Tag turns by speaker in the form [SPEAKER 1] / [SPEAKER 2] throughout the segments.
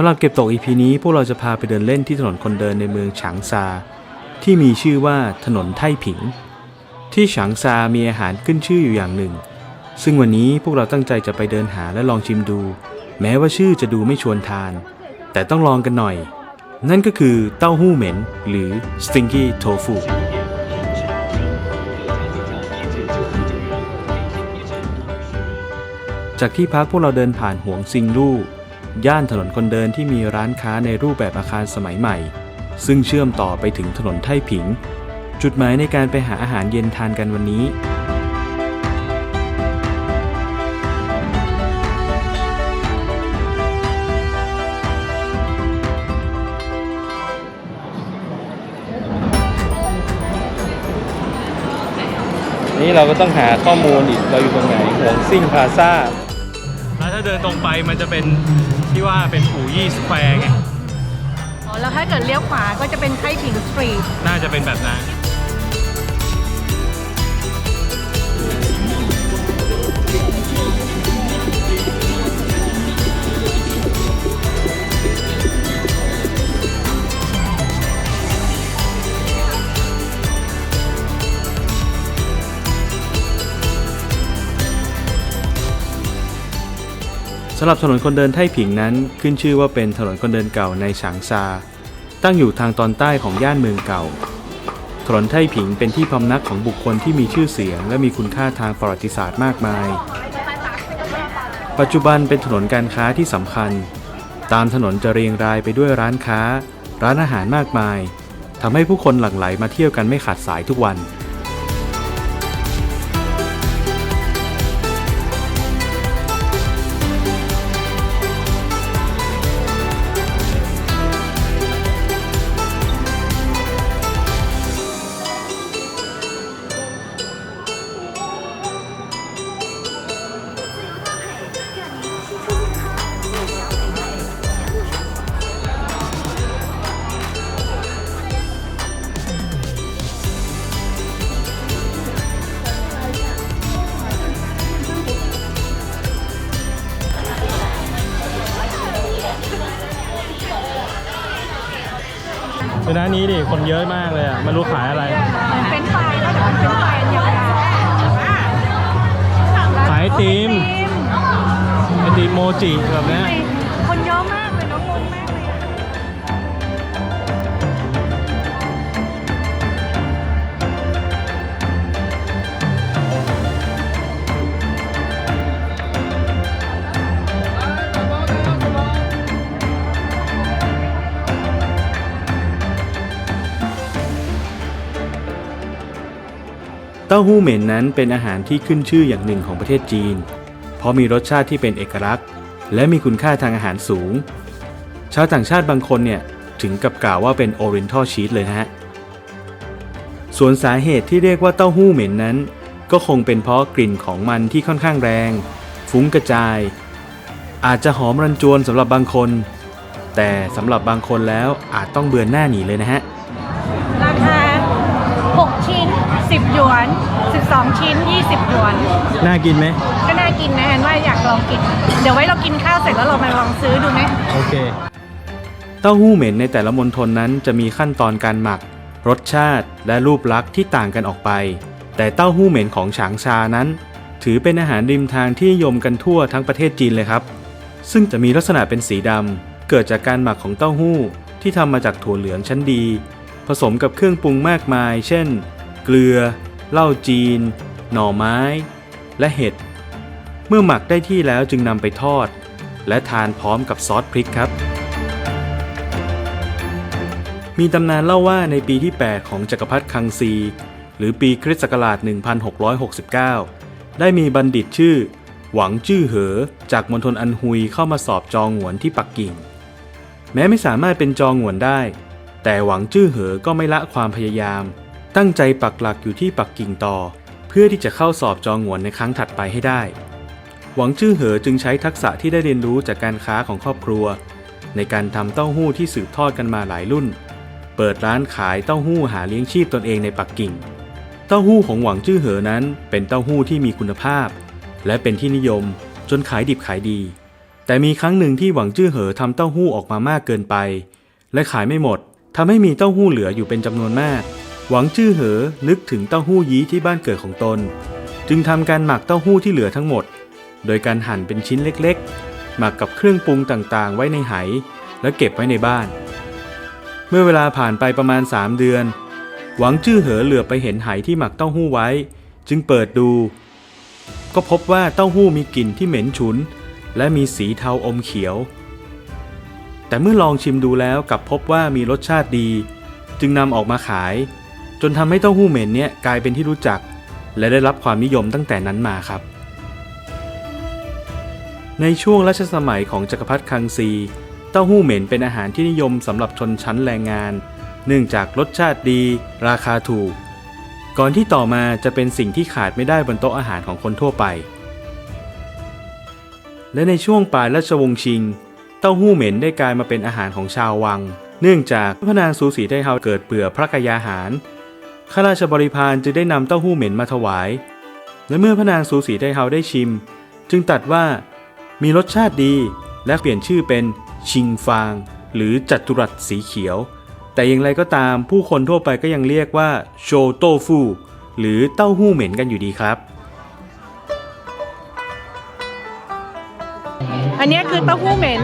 [SPEAKER 1] ำหรับเก็บตก EP นี้พวกเราจะพาไปเดินเล่นที่ถนนคนเดินในเมืองฉางซา ที่มีชื่อว่าถนนไท่ผิง ที่ฉางซามีอาหารขึ้นชื่ออยู่อย่างหนึ่ง ซึ่งวันนี้พวกเราตั้งใจจะไปเดินหาและลองชิมดู แม้ว่าชื่อจะดูไม่ชวนทาน แต่ต้องลองกันหน่อย นั่นก็คือเต้าหู้เหม็น หรือ stinky tofu จากที่พักพวกเราเดินผ่านหวงซิงลู่ ย่านถนนคนเดินที่มีร้านค้าในรูปแบบอาคารสมัยใหม่ ซึ่งเชื่อมต่อไปถึงถนนไท่ผิง จุดหมายในการไปหาอาหารเย็นทานกันวันนี้ นี่เราก็ต้องหาข้อมูลอีกเราอยู่ตรงไหนหวงซิ่งพาซา แล้วถ้าเดินตรงไปมันจะเป็นที่ว่าเป็นอู่ยี่สแควร์ไง
[SPEAKER 2] อ๋อแล้วถ้าเกิดเลี้ยวขวาก็จะเป็นไทผิงสตรีท
[SPEAKER 1] น่าจะเป็นแบบนั้น สำหรับถนนคนเดินไท่ผิงนั้นขึ้นชื่อว่าเป็นถนนคนเดินเก่าในฉางซา ตั้งอยู่ทางตอนใต้ของย่านเมืองเก่า ถนนไท่ผิงเป็นที่พำนักของบุคคลที่มีชื่อเสียง และมีคุณค่าทางประวัติศาสตร์มากมาย ปัจจุบันเป็นถนนการค้าที่สำคัญ ตามถนนจะเรียงรายไปด้วยร้านค้า ร้านอาหารมากมายทำให้ผู้คนหลั่งไหลมาเที่ยวกันไม่ขาดสายทุกวัน เป็นร้านนี้ดิ คนเยอะมากเลยอะไมันรู้ขายอะไร
[SPEAKER 2] เหมือนเป็นไฟแล้วแต่มันเป็นไฟอันเดียวกัน
[SPEAKER 1] ขายไอติม
[SPEAKER 2] ไอติม
[SPEAKER 1] ไอติมโมจิแบบเนี้ย
[SPEAKER 2] ค เต้า
[SPEAKER 1] หู้เหม็นนั้นเป็นอาหารที่ขึ้นชื่ออย่างหนึ่งของประเทศจีน เพราะมีรสชาติที่เป็นเอกลักษณ์ และมีคุณค่าทางอาหารสูง ชาวต่างชาติบางคนเนี่ยถึงกับกล่าวว่าเป็น Oriental Cheese เลยนะฮะ ส่วนสาเหตุที่เรียกว่าเต้าหู้เหม็นนั้น ก็คงเป็นเพราะกลิ่นของมันที่ค่อนข้างแรง ฟุ้งกระจาย อาจจะหอมรันจวนสำหรับบางคน แต่สำหรับบางคนแล้วอาจต้องเบือนหน้าหนีเลยนะฮะ
[SPEAKER 2] ราคา 10 หยวน 12 ชิ้น 20 หยวน
[SPEAKER 1] น่ากินไหม
[SPEAKER 2] ก็น่ากินนะแอนว่าอยากลองกิน เดี๋ยวไว้เรากินข้าวเสร็จแล้วเรามาลองซื้อดูไหม
[SPEAKER 1] โอเค เต้าหู้เหม็นในแต่ละมณฑลนั้นจะมีขั้นตอนการหมัก รสชาติและรูปลักษณ์ที่ต่างกันออกไป แต่เต้าหู้เหม็นของฉางชานั้น ถือเป็นอาหารริมทางที่นิยมกันทั่วทั้งประเทศจีนเลยครับ ซึ่งจะมีลักษณะเป็นสีดำเกิดจากการหมักของเต้าหู้ที่ทำมาจากถั่วเหลืองชั้นดี ผสมกับเครื่องปรุงมากมาย เช่น เกลือ เหล้าจีน หน่อไม้ และเห็ด เมื่อหมักได้ที่แล้วจึงนำไปทอด และทานพร้อมกับซอสพริกครับ มีตำนานเล่าว่าในปีที่ 8 ของจักรพรรดิคังซี หรือปีคริสต์ศักราช 1669 ได้มีบัณฑิตชื่อ หวังจื้อเหอ จากมณฑลอันฮุยเข้ามาสอบจองหวนที่ปักกิ่ง แม้ไม่สามารถเป็นจองหวนได้แต่หวังจื้อเหอก็ไม่ละความพยายาม ตั้งใจปักหลักอยู่ที่ปักกิ่งต่อ เพื่อที่จะเข้าสอบจองหวนในครั้งถัดไปให้ได้ หวังจื้อเหอจึงใช้ทักษะที่ได้เรียนรู้จากการค้าของครอบครัว ในการทำเต้าหู้ที่สืบทอดกันมาหลายรุ่น เปิดร้านขายเต้าหู้หาเลี้ยงชีพตนเองในปักกิ่ง เต้าหู้ของหวังจื้อเหอนั้น เป็นเต้าหู้ที่มีคุณภาพ และเป็นที่นิยม จนขายดิบขายดี แต่มีครั้งหนึ่งที่หวังจื้อเหอทำเต้าหู้ออกมามากเกินไป และขายไม่หมดทำให้มีเต้าหู้เหลืออยู่เป็นจำนวนมาก หวังจื้อเหอ นึกถึงเต้าหู้ยี้ที่บ้านเกิดของตน จึงทำการหมักเต้าหู้ที่เหลือทั้งหมด โดยการหั่นเป็นชิ้นเล็กๆ หมักกับเครื่องปรุงต่างๆ ไว้ในไห และเก็บไว้ในบ้าน เมื่อเวลาผ่านไปประมาณ 3 เดือน หวังจื้อเหอเหลือไปเห็นไหที่หมักเต้าหู้ไว้ จึงเปิดดู ก็พบว่าเต้าหู้มีกลิ่นที่เหม็นฉุน และมีสีเทาอมเขียว แต่เมื่อลองชิมดูแล้วกลับพบว่ามีรสชาติดี จึงนำออกมาขาย จนทำให้เต้าหู้เหม็นเนี่ยกลายเป็นที่รู้จัก และได้รับความนิยมตั้งแต่นั้นมาครับ ในช่วงรัชสมัยของจักรพรรดิคังซี เต้าหู้เหม็นเป็นอาหารที่นิยมสำหรับชนชั้นแรงงาน เนื่องจากรสชาติดี ราคาถูก ก่อนที่ต่อมาจะเป็นสิ่งที่ขาดไม่ได้บนโต๊ะอาหารของคนทั่วไป และในช่วงปลายราชวงศ์ชิง เต้าหู้เหม็นได้กลายมาเป็นอาหารของชาววังเนื่องจากพระนางซูสีไทเฮาเกิดเบื่อพระกยาหาร ข้าราชบริพารจึงได้นำเต้าหู้เหม็นมาถวาย และเมื่อพระนางซูสีไทเฮาได้ชิม จึงตัดว่ามีรสชาติดีและเปลี่ยนชื่อเป็นชิงฟาง หรือจัตุรัสสีเขียว แต่อย่างไรก็ตามผู้คนทั่วไปก็ยังเรียกว่าโชโตฟูหรือเต้าหู้เหม็นกันอยู่ดีครับ
[SPEAKER 2] อันนี้คือเต้าหู้เหม็น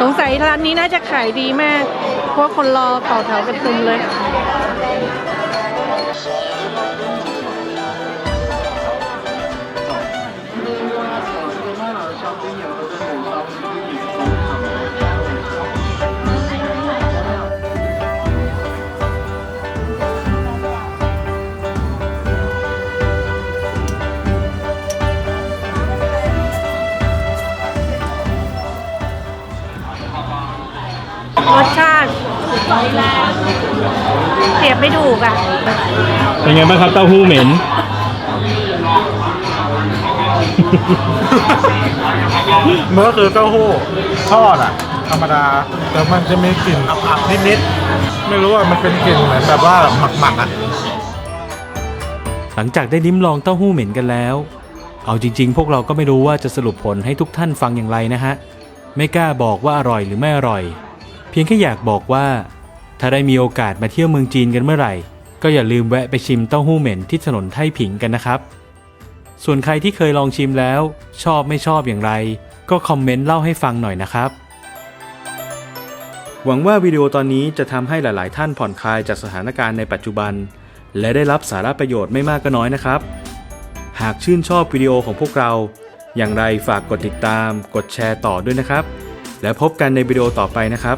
[SPEAKER 2] สงสัยร้านนี้น่าจะขายดีมาก พราะคนรอต่อแถวกันตึมเลย บไม่ถูกอะ
[SPEAKER 1] เป็นไงบ้างครับเต้าหู้เหม็น
[SPEAKER 3] มันก็คือเต้าหู้ทอดอะ ธรรมดา แต่มันจะมีกลิ่นอับๆนิดๆ ไม่รู้ว่ามันเป็นกลิ่นเหมือนแบบว่าหมักๆอะ
[SPEAKER 1] หลังจากได้ลิ้มลองเต้าหู้เหม็นกันแล้ว เอาจริง ๆ พวกเราก็ไม่รู้ว่าจะสรุปผลให้ทุกท่านฟังอย่างไรนะฮะ ไม่กล้าบอกว่าอร่อยหรือไม่อร่อย เพียงแค่อยากบอกว่า ถ้าได้มีโอกาสมาเที่ยวเมืองจีนกันเมื่อไหร่ ก็อย่าลืมแวะไปชิมเต้าหู้เหม็นที่ถนนไทผิงกันนะครับ ส่วนใครที่เคยลองชิมแล้ว ชอบไม่ชอบอย่างไร ก็คอมเมนต์เล่าให้ฟังหน่อยนะครับ หวังว่าวิดีโอตอนนี้จะทำให้หลาย ๆ ท่านผ่อนคลายจากสถานการณ์ในปัจจุบัน และได้รับสาระประโยชน์ไม่มากก็น้อยนะครับ หากชื่นชอบวิดีโอของพวกเรา อย่างไรฝากกดติดตาม กดแชร์ต่อด้วยนะครับ แล้วพบกันในวิดีโอต่อไปนะครับ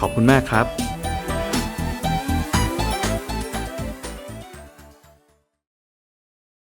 [SPEAKER 1] ขอบคุณมากครับ